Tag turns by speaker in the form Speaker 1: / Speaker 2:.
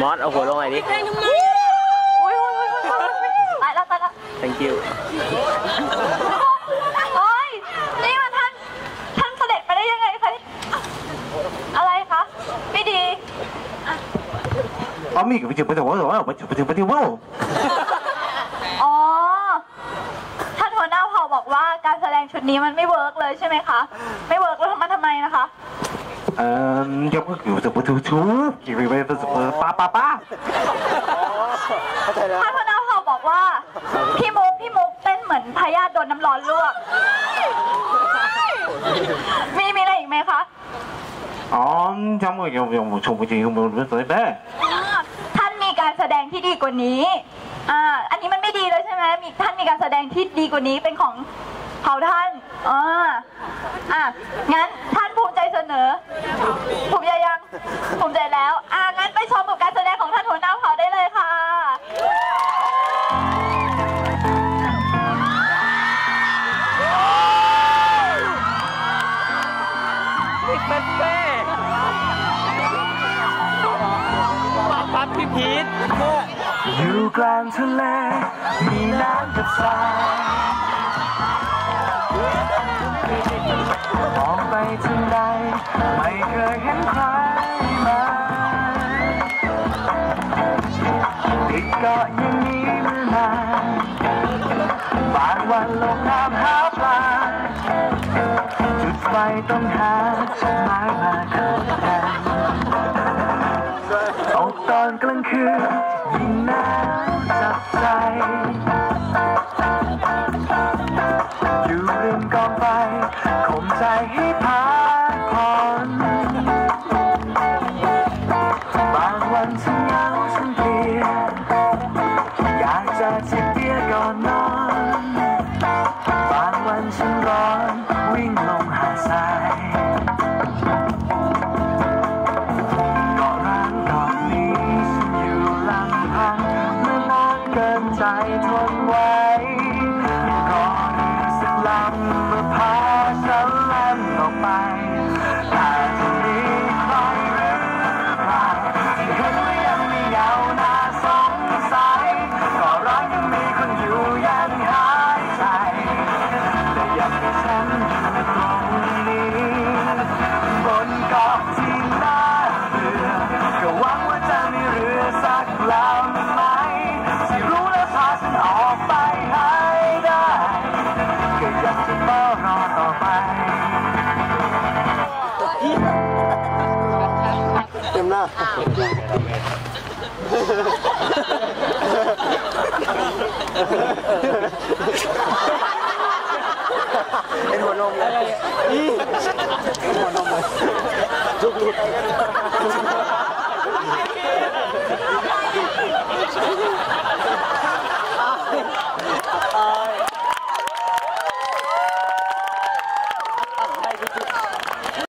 Speaker 1: มอสเอาหัวลง
Speaker 2: หน่อยดิ
Speaker 1: โอ้ยโอ้ยโอ้ยโอ้ยตายแล้วตายแล้ว
Speaker 2: thank you
Speaker 1: โอ้ยนี่มันท่านท่านเสด็จไปได้ยังไงคะอะไรคะไม่ดี
Speaker 3: อ๋อมีกับไปถึงไปถึงว่าว่าไปถึงไปถึงไปถึงว่า
Speaker 1: อ๋อท่านหัวหน้าเผ่าบอกว่าการแสดงชุดนี้มันไม่เวิร์กเลยใช่ไหมคะ ไม่เวิร์กแล้วมันทำไมนะคะ
Speaker 3: เอ่อ ยังก็อยู่ถึงไปถึงชูกี่ไปไปไปปาปาปา
Speaker 1: ท่านหัวหน้าเผ่าบอกว่า พี่มุกพี่มุกเต้นเหมือนพยาธิโดนน้ำร้อนลวก มีมีอะไรอีกไหมคะ
Speaker 3: อ๋อจำก็ยังยังชมไปจริงยังไม่สวยแม่
Speaker 1: ท่านมีการแสดงที่ดีกว่านี้อ่าอันนี้มันไม่ดีเลยใช่ไหมมีท่านมีการแสดงที่ดีกว่านี้เป็นของเผ่าท่านอ่าอะงั้นท่านภูมิใจเส นอภูมิใจยังภูมิใจแล้ว อ่างั้นไปชมกับการแสดงของท่านหัวหน้าเผ่าได้เลยค่ะ
Speaker 2: นี่เป็นเป้ปั๊บปั๊บพี่พีท
Speaker 3: อยู่กลางทะเล มีน้ำกับทรายมองไปทางใด ไม่เคยเห็นใครมาติดเกาะอย่างนี้มานานบางวันลงน้ำหาปลา จุดไฟต้องหาจุดหมายมาเข้ากันตกตอนกลางคืนยิ่งน่าจั ทนไว้รอเรือสักลำมาพาฉันแล่นออกไป เป็นหั